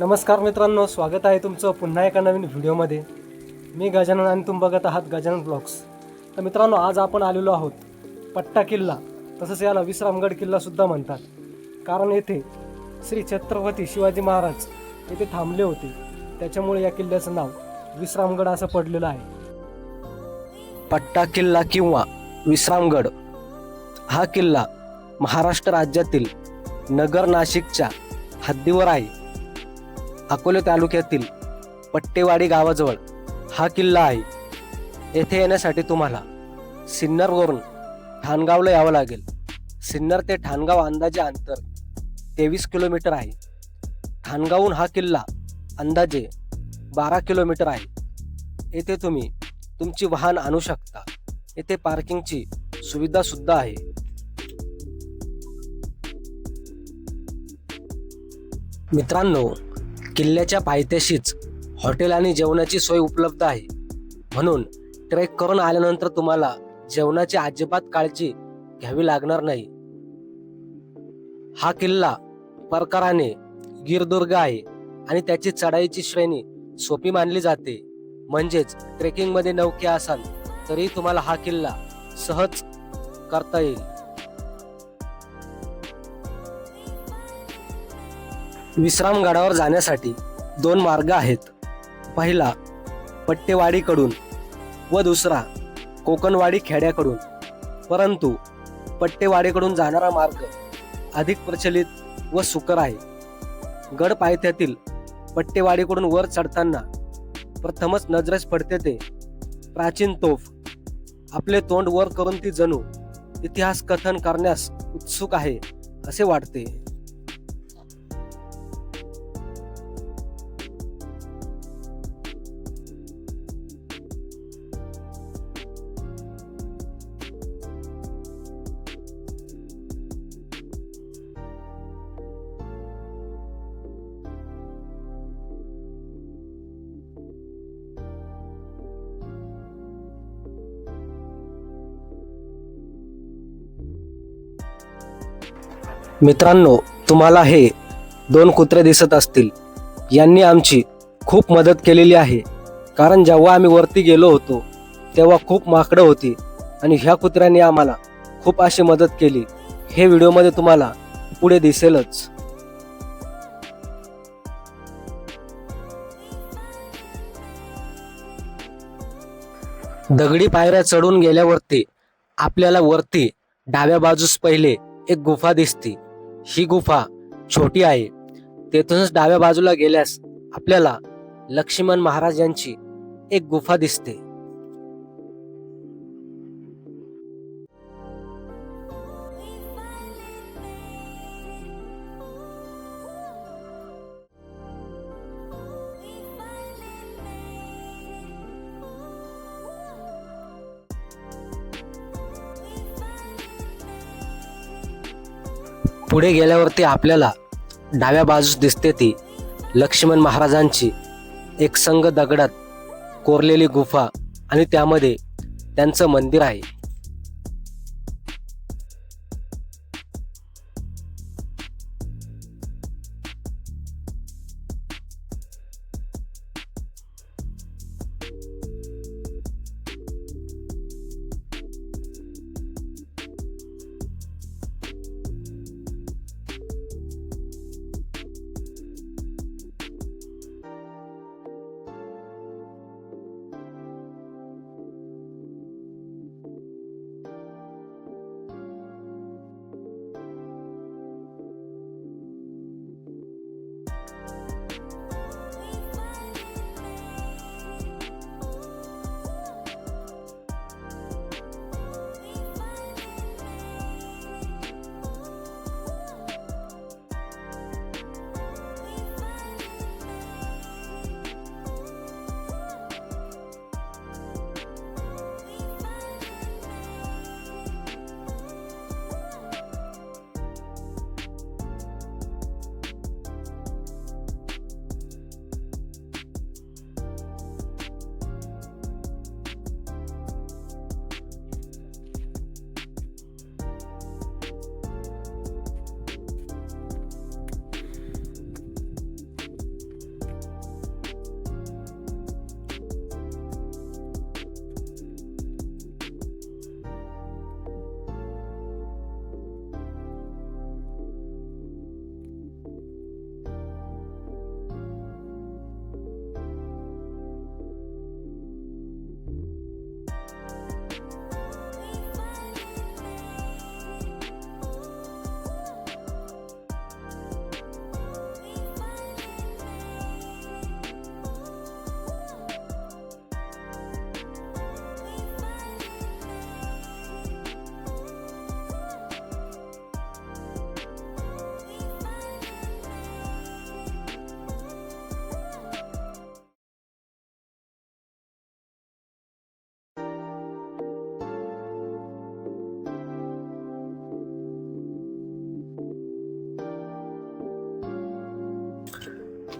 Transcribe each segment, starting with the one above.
नमस्कार मित्रांनो स्वागत आहे तुमचं पुन्हा एका नवीन व्हिडिओमध्ये. मी गजानन आणि तुम्ही बघत आहात गजानन ब्लॉग्स. तर मित्रांनो आज आपण आलेलो आहोत पट्टा किल्ला तसंच याला विश्रामगड किल्लासुद्धा म्हणतात. कारण येथे श्री छत्रपती शिवाजी महाराज येथे थांबले होते. त्याच्यामुळे या किल्ल्याचं नाव विश्रामगड असं पडलेलं आहे. पट्टा किल्ला किंवा विश्रामगड हा किल्ला महाराष्ट्र राज्यातील नगर नाशिकच्या हद्दीवर आहे. अकोले तालुक्यातील पट्टेवाडी गावाजवळ हा किल्ला आहे. येथे येण्यासाठी तुम्हाला सिन्नरवरून ठाणगावला यावं लागेल. सिन्नर ते ठाणगाव अंदाजे अंतर तेवीस किलोमीटर आहे. ठाणगावहून हा किल्ला अंदाजे बारा किलोमीटर आहे. येथे तुम्ही तुमची वाहन आणू शकता. येथे पार्किंगची सुविधासुद्धा आहे. मित्रांनो किल्ल्याच्या पायथ्याशीच हॉटेल आणि जेवणाची सोय उपलब्ध आहे. म्हणून ट्रेक करून आल्यानंतर तुम्हाला जेवणाची अजिबात काळजी घ्यावी लागणार नाही. हा किल्ला प्रकाराने गिरदुर्ग आहे आणि त्याची चढाईची श्रेणी सोपी मानली जाते. म्हणजेच ट्रेकिंगमध्ये नौके असाल तरी तुम्हाला हा किल्ला सहज करता येईल. विश्रामगडावर जाण्यासाठी दोन मार्ग आहेत. पहिला पट्टेवाडीकडून व दुसरा कोकणवाडी खेड्याकडून. परंतु पट्टेवाडीकडून जाणारा मार्ग अधिक प्रचलित व सुकर आहे. गड पायथ्यातील पट्टेवाडीकडून वर चढताना प्रथमच नजरेस पडते ते प्राचीन तोफ. आपले तोंड वर करून ती जणू इतिहास कथन करण्यास उत्सुक आहे असे वाटते. मित्रांनो तुम्हाला हे दोन कुत्रे दिसत असतील. यांनी आमची खूप मदत केलेली आहे. कारण जेव्हा आम्ही वरती गेलो होतो तेव्हा खूप माकडं होती आणि ह्या कुत्र्यांनी आम्हाला खूप अशी मदत केली. हे व्हिडिओमध्ये तुम्हाला पुढे दिसेलच. दगडी पायऱ्या चढून गेल्यावरती आपल्याला वरती डाव्या बाजूस पहिले एक गुफा दिसती. ही गुफा छोटी आहे. तेथूनच डाव्या बाजूला गेल्यास आपल्याला लक्ष्मण महाराज यांची एक गुफा दिसते. पुढे गेल्यावरती आपल्याला डाव्या बाजूस दिसते ती लक्ष्मण महाराजांची एक संघ दगडात कोरलेली गुफा आणि त्यामध्ये त्यांचं मंदिर आहे.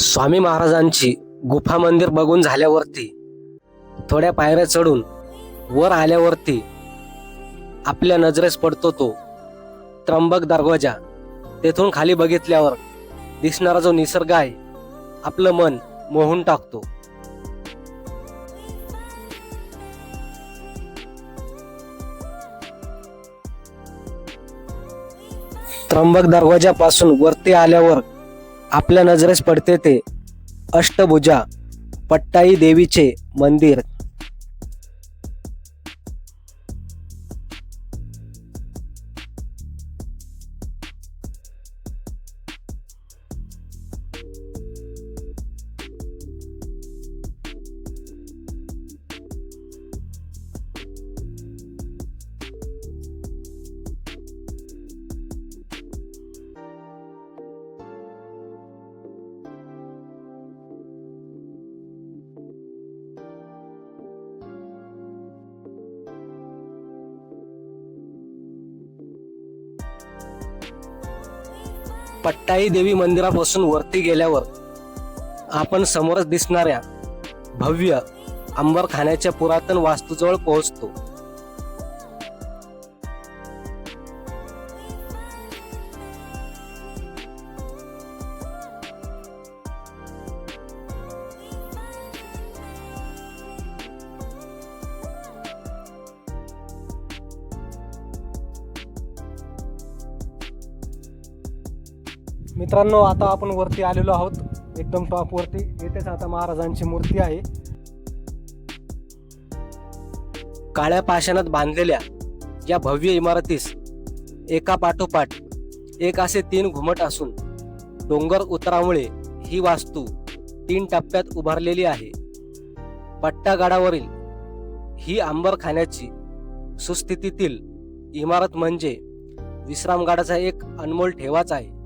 स्वामी महाराजांची गुफा मंदिर बघून झाल्यावरती थोड्या पायऱ्या चढून वर आल्यावरती आपल्या नजरेस पडतो तो त्र्यंबक दरवाजा. तेथून खाली बघितल्यावर दिसणारा जो निसर्ग आहे आपलं मन मोहून टाकतो. त्र्यंबक दरवाजापासून वरती आल्यावर आपल्या नजरेस पडते ते. अष्टभुजा पट्टाई देवीचे मंदिर. पट्टाई देवी मंदिरापासून वरती गेल्यावर आपण समोरच दिसणाऱ्या भव्य अंबरखान्याच्या पुरातन वास्तूजवळ पोहोचतो. मित्रांनो आता आपण वरती आलेलो आहोत. एकदम टॉप वरती. येथेच आता महाराजांची मूर्ती आहे. काळ्या पाषाणात बांधलेल्या या भव्य इमारतीस एका पाठोपाठ एक असे तीन घुमट असून डोंगर उतरामुळे ही वास्तू तीन टप्प्यात उभारलेली आहे. पट्टागाडावरील ही आंबरखान्याची सुस्थितीतील इमारत म्हणजे विश्रामगाडाचा एक अनमोल ठेवाच आहे.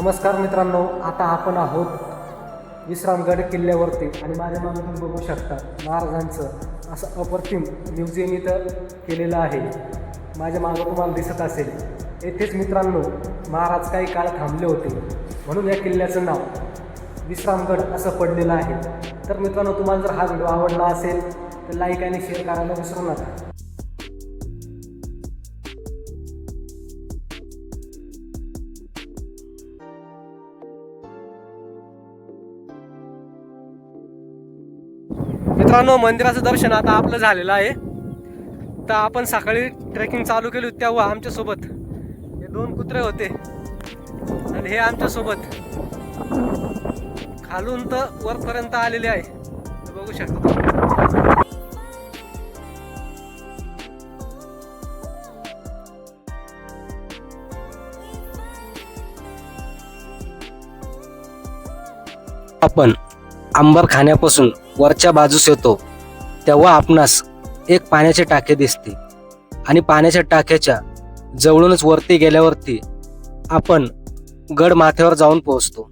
नमस्कार मित्रांनो आता आपण आहोत विश्रामगड किल्ल्यावरती. आणि माझ्या मागे तुम्ही बघू शकता महाराजांचं असं अप्रतिम म्युझियम इथं केलेलं आहे. माझ्या मागं तुम्हाला दिसत असेल येथेच मित्रांनो महाराज काही काळ थांबले होते. म्हणून या किल्ल्याचं नाव विश्रामगड असं पडलेलं आहे. तर मित्रांनो तुम्हाला जर हा व्हिडिओ आवडला असेल तर लाईक आणि शेअर करायला विसरू नका. मित्रांनो मंदिराचं दर्शन आता आपलं झालेलं आहे. तर आपण सकाळी ट्रेकिंग चालू केली होती तेव्हा आमच्यासोबत. हे दोन कुत्रे होते. आणि हे आमच्यासोबत. खालून तर वरपर्यंत आलेले आहे. बघू शकता. आपण आंबर खाण्यापासून वरच्या बाजूस येतो तेव्हा आपणास एक पाण्याचे टाके दिसते आणि पाण्याच्या टाक्याच्या जवळूनच वरती गेल्यावरती आपण गड माथ्यावर जाऊन पोहोचतो.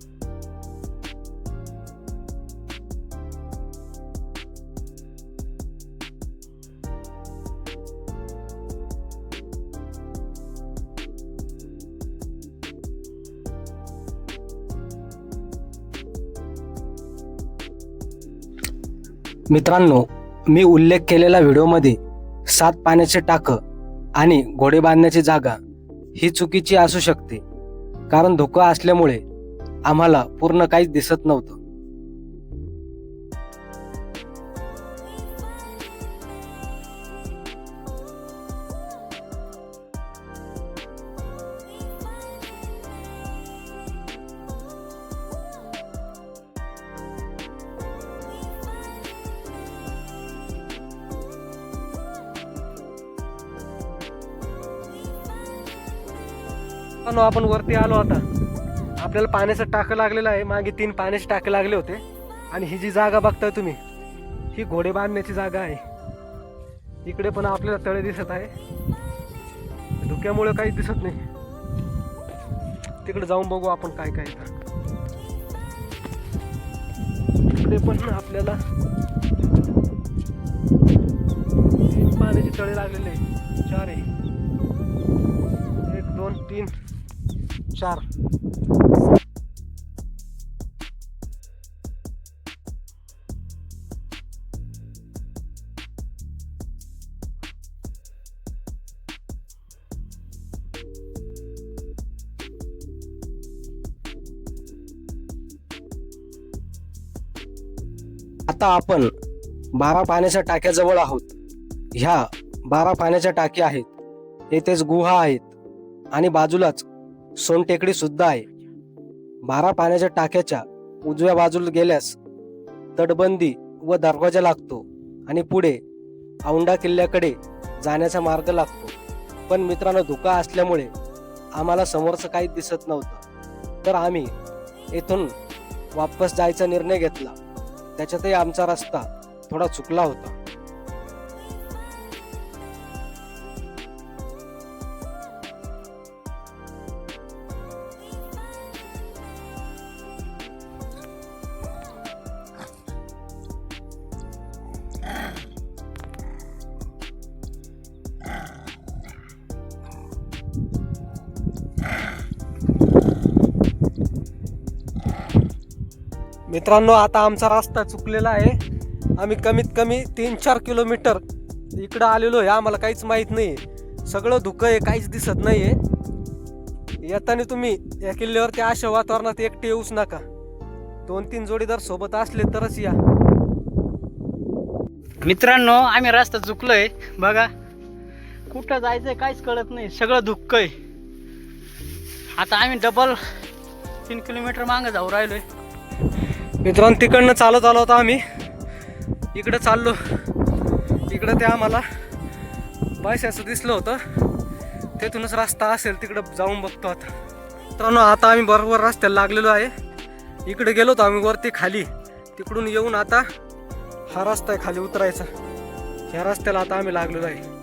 मित्रांनो मी उल्लेख केलेल्या व्हिडिओमध्ये सात पाण्याचे टाकं आणि घोडे बांधण्याची जागा ही चुकीची असू शकते. कारण धोका असल्यामुळे आम्हाला पूर्ण काहीच दिसत नव्हतं. मित्रांनो आपण वरती आलो आता. आपल्याला पाण्याचं टाकं लागलेलं आहे. मागे तीन पाण्याचे टाकं लागले होते. आणि ही जी जागा बघताय तुम्ही ही घोडे बांधण्याची जागा आहे. इकडे पण आपल्याला तळे दिसत आहे. धुक्यामुळे काही दिसत नाही. तिकडे जाऊन बघू आपण काय काय तिकडे इकडे पण आपल्याला तीन पाण्याचे तळे लागलेले आहे चार आहे एक दोन तीन. आता आपण बारा पाण्याच्या टाक्याजवळ आहोत. ह्या बारा पाण्याच्या टाक्या आहेत. येथेच गुहा आहेत आणि बाजूलाच सोनटेकडी सुद्धा आहे. बारा पाण्याच्या टाक्याच्या उजव्या बाजूला गेल्यास तटबंदी व दरवाजा लागतो आणि पुढे औंढा किल्ल्याकडे जाण्याचा मार्ग लागतो. पण मित्रांनो धुका असल्यामुळे आम्हाला समोरचं काही दिसत नव्हतं. तर आम्ही येथून वापस जायचा निर्णय घेतला. त्याच्यातही आमचा रस्ता थोडा चुकला होता. मित्रांनो आता आमचा रस्ता चुकलेला आहे. आम्ही कमीत कमी तीन चार किलोमीटर इकडं आलेलो आहे. आम्हाला काहीच माहीत नाही आहे सगळं धुकं आहे काहीच दिसत नाही आहे येताना तुम्ही या किल्ल्यावरती अशा वातावरणात एकटे येऊच नका. दोन तीन जोडीदार सोबत असले तरच या. मित्रांनो आम्ही रस्ता चुकलोय. बघा कुठं जायचंय काहीच कळत नाही. सगळं धुक्क आहे. आता आम्ही डबल तीन किलोमीटर मागं जाऊ राहिलोय. मित्रांनो तिकडनं चालत आलो होतो आम्ही. इकडं चाललो. इकडं ते आम्हाला असं दिसलं होतं. तेथूनच रस्ता असेल तिकडं जाऊन बघतो आता. मित्रांनो आता आम्ही बरोबर रस्त्याला लागलेलो आहे. इकडे गेलो होतो आम्ही वरती खाली. तिकडून येऊन आता हा रस्ता आहे खाली उतरायचा. ह्या रस्त्याला आता आम्ही लागलेलो आहे.